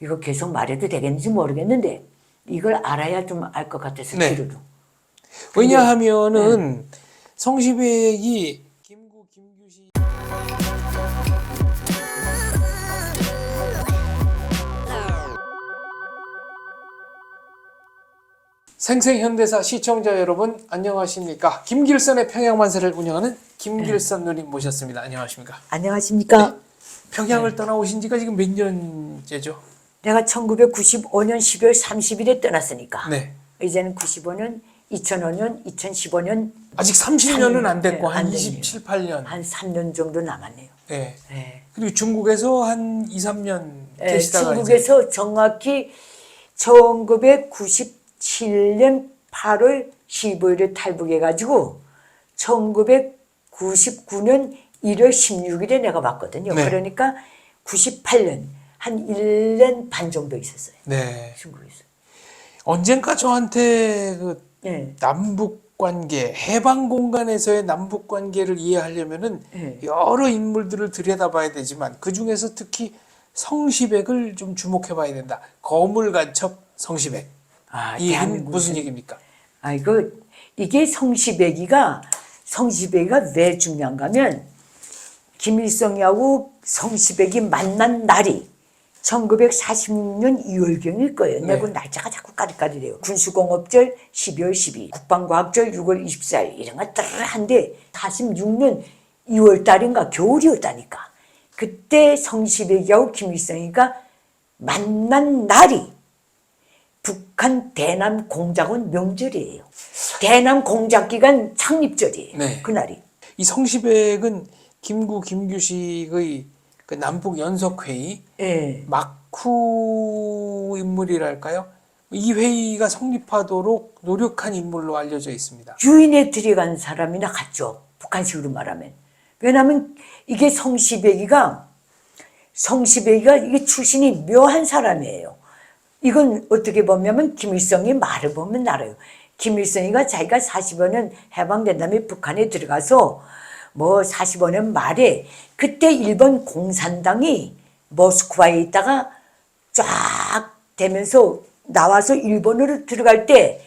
이거 계속 말해도 되겠는지 모르겠는데 이걸 알아야 좀 알 것 같아서 네. 뒤로도. 왜냐하면은 성시백이 김구 김규시 생생현대사 시청자 여러분 안녕하십니까? 김길선의 평양만세를 운영하는 김길선 누님 모셨습니다. 안녕하십니까? 안녕하십니까? 평양을 떠나오신 지가 지금 몇 년째죠 내가 1995년 12월 30일에 떠났으니까 네 이제는 95년, 2005년, 2015년 아직 30년은 안 됐고 네, 한안 됐네요. 27, 8년 한 3년 정도 남았네요. 네. 네. 그리고 중국에서 한 2, 3년 예, 계시다가 이제 중국에서 정확히 1997년 8월 15일에 탈북해가지고 1999년 1월 16일에 내가 왔거든요. 네. 그러니까 98년 한 1년 반 정도 있었어요. 네. 중국에서. 언젠가 저한테 그 예. 남북 관계, 해방 공간에서의 남북 관계를 이해하려면은 네. 여러 인물들을 들여다봐야 되지만 그 중에서 특히 성시백을 좀 주목해봐야 된다. 거물 간첩 성시백. 아, 이 얘기는 대한민국에서. 무슨 얘기입니까? 아, 이거, 이게 성시백이가, 성시백이가 왜 중요한가 하면, 김일성이하고 성시백이 만난 날이 1946년 2월경일 거예요. 네. 내가 날짜가 자꾸 까리까리래요. 군수공업절 12월 12일, 국방과학절 6월 24일, 이런 것들 한데 46년 2월 달인가 겨울이었다니까. 그때 성시백이하고 김일성이가 만난 날이 북한 대남 공작원 명절이에요. 대남 공작기관 창립절이에요. 네. 그날이. 이 성시백은 김구 김규식의 그 남북 연석회의 예. 막후 인물이랄까요? 이 회의가 성립하도록 노력한 인물로 알려져 있습니다. 유인에 들어간 사람이나 같죠. 북한식으로 말하면. 왜냐하면 이게 성시백이가 성시백이가 이게 출신이 묘한 사람이에요. 이건 어떻게 보면 김일성의 말을 보면 알아요. 김일성이가 자기가 45년 해방된 다음에 북한에 들어가서 뭐 45년 말에 그때 일본 공산당이 모스크바에 있다가 쫙 되면서 나와서 일본으로 들어갈 때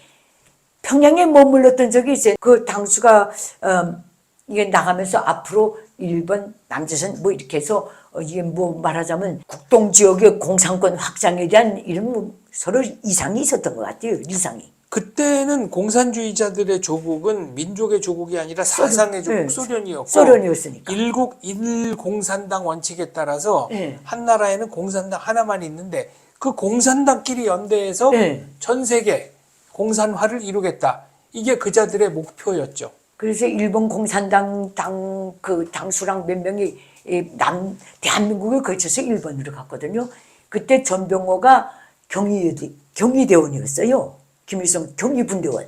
평양에 머물렀던 적이 있어요. 그 당수가 음, 이게 나가면서 앞으로 일본 남조선 뭐 이렇게 해서 어, 이게 뭐 말하자면 국동 지역의 공산권 확장에 대한 이런 뭐 서로 이상이 있었던 것 같아요. 이상이. 그때는 공산주의자들의 조국은 민족의 조국이 아니라 사상의 조국 네. 소련이었고 소련이었으니까. 일국 일공산당 원칙에 따라서 네. 한 나라에는 공산당 하나만 있는데 그 공산당끼리 연대해서 네. 전 세계 공산화를 이루겠다. 이게 그자들의 목표였죠. 그래서 일본 공산당 당 그 당수랑 몇 명이 이남 대한민국을 거쳐서 일본으로 갔거든요. 그때 전병호가 경위 경위대원이었어요. 김일성 경위분대원.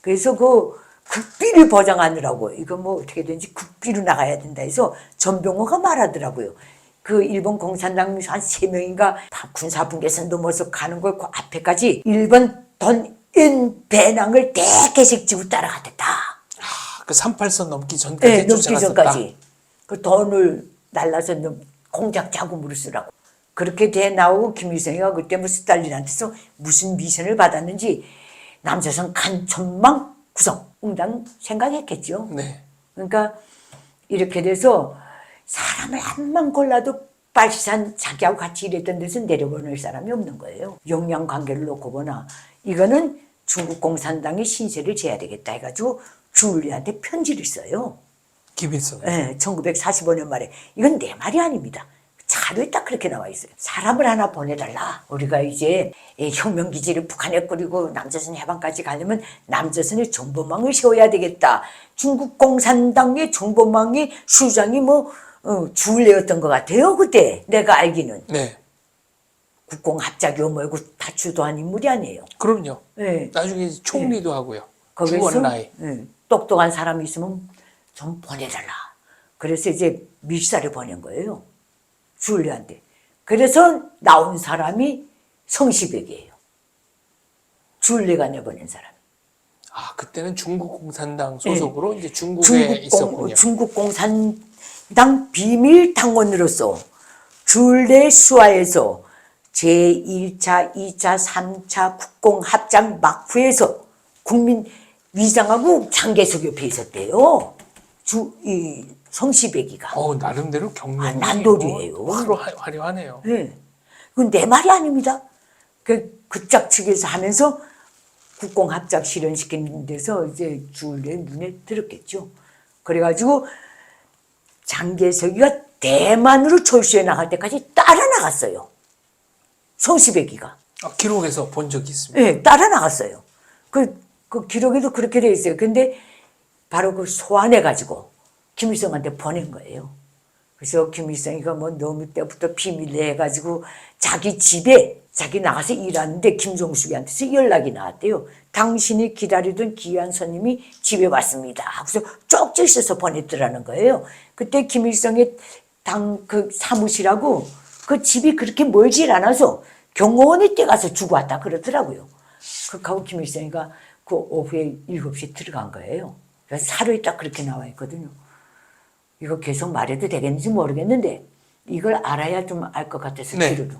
그래서 그 국비를 보장하느라고 이거 뭐 어떻게 되는지 국비로 나가야 된다 해서 전병호가 말하더라고요. 그 일본 공산당 한 세 명인가 다 군사분계선 넘어서 가는 걸 그 앞에까지 일본 돈인 배낭을 대개씩 지고 따라갔댔다. 그 38선 넘기 전까지 네, 넘기. 전까지 그 돈을 날라서 넘- 공작 자금으로 쓰라고 그렇게 돼 나오고 김일성이가 그때 뭐 스탈린한테서 무슨 미션을 받았는지 남조선 간천망 구성 응당 생각했겠죠. 네. 그러니까 이렇게 돼서 사람을 한만 골라도 빨치산 자기하고 같이 일했던 데서 내려보낼 사람이 없는 거예요. 영양 관계를 놓고 보나 이거는 중국 공산당이 신세를 져야 되겠다 해가지고 주울리한테 편지를 써요. 김일성. 예, 1945년 말에 이건 내 말이 아닙니다. 자료에 딱 그렇게 나와 있어요. 사람을 하나 보내달라. 우리가 이제 이 혁명기지를 북한에 꾸리고 남조선 해방까지 가려면 남조선의 정보망을 세워야 되겠다. 중국 공산당의 정보망이 수장이 뭐 어, 주울레였던 것 같아요. 그때 내가 알기는 네. 국공합작이요 뭐고 다 주도한 인물이 아니에요. 그럼요. 예. 나중에 총리도 하고요. 거기서. 예, 똑똑한 사람이 있으면 좀 보내달라. 그래서 이제 밀사를 보낸 거예요. 주울리한테. 그래서 나온 사람이 성시백이에요. 주울리가 내보낸 사람. 아 그때는 중국 공산당 소속으로 이제 중국에 중국, 공, 있었군요. 중국 공산당 비밀 당원으로서 수하에서 제1차, 2차, 3차 국공합작 막후에서 국민 위장하고 장계석 옆에 있었대요. 주, 이 성시배기가. 어 나름대로 경력 아, 난돌이에요. 화려하네요. 네. 그건 내 말이 아닙니다. 그 극작 측에서 하면서 국공 합작 실현시키는 데서 이제 주울의 눈에 들었겠죠. 그래가지고 장계석이가 대만으로 철수해 나갈 때까지 따라 나갔어요. 성시배기가. 아, 기록에서 본 적이 있습니다. 예, 따라 나갔어요. 그, 그 기록에도 그렇게 돼 있어요. 근데 바로 그 소환해가지고 김일성한테 보낸 거예요. 그래서 김일성이가 뭐 너무 때부터 비밀로 해가지고 자기 집에 자기 나가서 일하는데 김종숙이한테서 연락이 나왔대요. 당신이 기다리던 귀한 손님이 집에 왔습니다. 하고서 쪽지 있어서 보냈더라는 거예요. 그때 김일성의 당 그 사무실하고 그 집이 그렇게 멀질 않아서 경호원이 뛰어가서 주고 왔다 그러더라고요. 그하고 김일성이가 그 오후에 7시에 들어간 거예요. 그래서 사료에 딱 그렇게 나와 있거든요. 이거 계속 말해도 되겠는지 모르겠는데 이걸 알아야 좀 알 것 같아서 네. 뒤로도.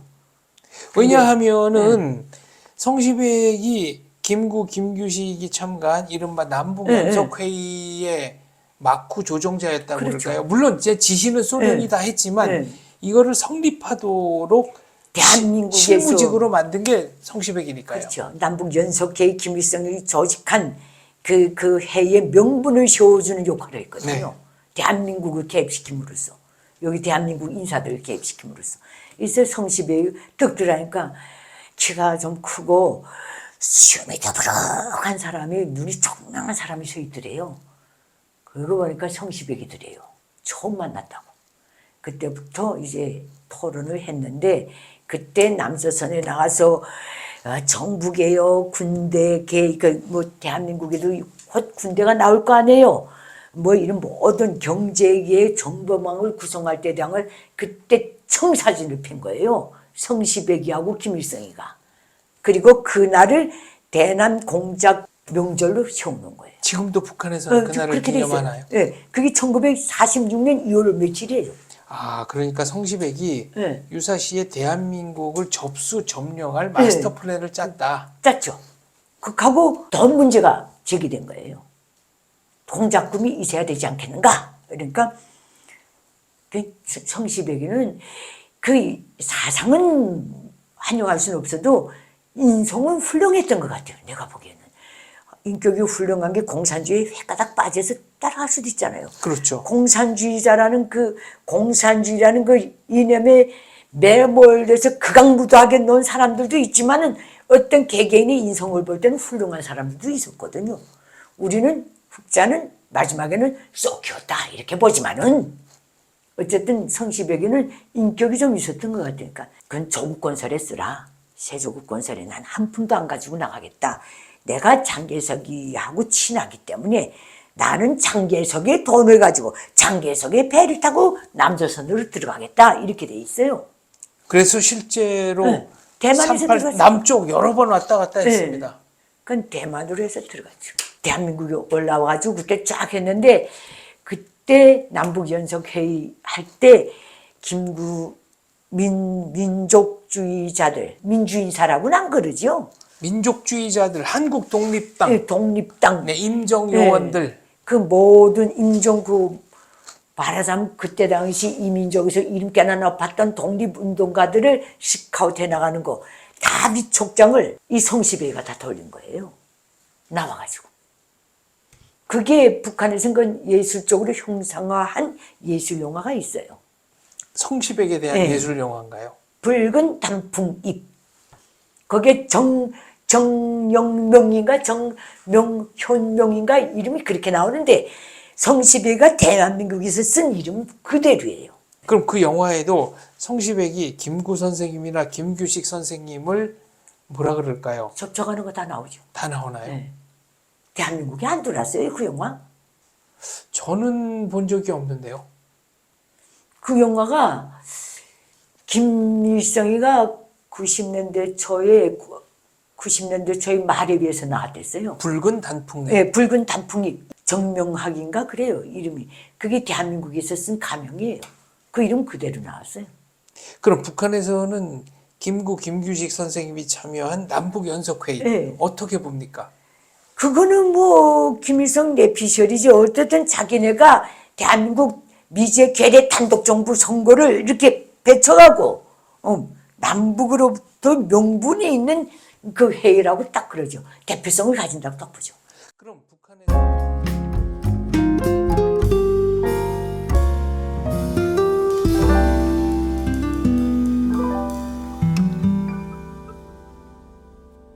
왜냐하면은 네. 성시백이 김구 김규식이 참가한 이른바 남북 네, 연석 회의의 막후 조종자였다고 그렇죠. 그럴까요? 물론 이제 지시는 소련이 네. 다 했지만 네. 이거를 성립하도록 대한민국에서 실무직으로 만든 게 성시백이니까요. 그렇죠. 남북 연석회의 김일성이 조직한 그, 그 회의의 명분을 세워주는 역할을 했거든요. 네. 대한민국을 개입시킴으로써. 여기 대한민국 인사들을 개입시킴으로써. 이제 성시배의 떡들하니까 키가 좀 크고 수염이 더부룩한 사람이 눈이 청량한 사람이 서 있더래요. 그러고 보니까 성시백이더래요. 처음 만났다고. 그때부터 이제 토론을 했는데 그때 남조선에 나가서 어, 정부개요, 군대 개, 그뭐 대한민국에도 곧 군대가 나올 거 아니에요. 뭐 이런 모든 경제의 정보망을 구성할 때 당을 그때 청사진을 핀 거예요. 성시백이하고 김일성이가. 그리고 그날을 대남 공작 명절로 세우는 거예요. 지금도 북한에서는 어, 그날을. 기념하나요? 예, 그게 1946년 2월 며칠이에요. 아, 그러니까 성시백이 네. 유사시에 대한민국을 접수 점령할 마스터 플랜을 짰다. 짰죠. 그하고 돈 문제가 제기된 거예요. 동작금이 있어야 되지 않겠는가? 그러니까 그 성시백이는 그 사상은 환영할 수는 없어도 인성은 훌륭했던 것 같아요. 내가 보기에는. 인격이 훌륭한 게 공산주의에 획가닥 빠져서 따라갈 수도 있잖아요. 그렇죠. 공산주의자라는 그 공산주의라는 그 이념에 매몰돼서 극악무도하게 놓은 사람들도 있지만은 어떤 개개인의 인성을 볼 때는 훌륭한 사람들도 있었거든요. 우리는 흑자는 마지막에는 쏙 키웠다 이렇게 보지만은 어쨌든 성시백이는 인격이 좀 있었던 것 같으니까 그건 조국 건설에 쓰라. 세조국 건설에 난 한 푼도 안 가지고 나가겠다. 내가 장계석이하고 친하기 때문에 나는 장계석의 돈을 가지고 장계석의 배를 타고 남조선으로 들어가겠다. 이렇게 돼 있어요. 그래서 실제로 네. 대만에서 38 들어갔어요. 남쪽 여러 번 왔다 갔다 네. 했습니다. 그건 대만으로 해서 들어갔죠. 대한민국에 올라와가지고 그때 쫙 했는데 그때 남북연석회의 할 때 김구 민, 민족주의자들, 민주인사라고는 안 그러죠. 민족주의자들, 한국 독립당, 예, 독립당, 네, 임정 요원들, 그 모든 인종 그 말하자면 그때 당시 이민족에서 이름 깨나 높았던 독립운동가들을 스카우트 해 나가는 거다 미촉장을 이 성시배가 다 돌린 거예요. 나와가지고. 그게 북한에서는 건 예술적으로 형상화한 예술 영화가 있어요. 성시백에 대한 네. 예술 영화인가요? 붉은 단풍잎. 거기에 정, 정영명인가 정명현명인가 이름이 그렇게 나오는데 성시배가 대한민국에서 쓴 이름 그대로예요. 그럼 그 영화에도 성시백이 김구 선생님이나 김규식 선생님을 뭐라 그럴까요? 접촉하는 거 다 나오죠. 다 나오나요? 네. 대한민국에 안 들어왔어요, 그 영화. 저는 본 적이 없는데요. 그 영화가 김일성이가 90년대 초에 90년대 초에 말에 비해서 나왔댔어요. 붉은 단풍잎. 네, 붉은 단풍이 정명학인가 그래요 이름이. 그게 대한민국에서 쓴 가명이에요. 그 이름 그대로 나왔어요. 그럼 북한에서는 김구 김규식 선생님이 참여한 남북 연석회의 네. 어떻게 봅니까? 그거는 뭐 김일성 내피셜이죠. 어쨌든 자기네가 대한민국 미제 괴뢰 단독 정부 선거를 이렇게 배쳐가고 어, 남북으로부터 명분이 있는 그 회의라고 딱 그러죠. 대표성을 가진다고 딱 보죠. 그럼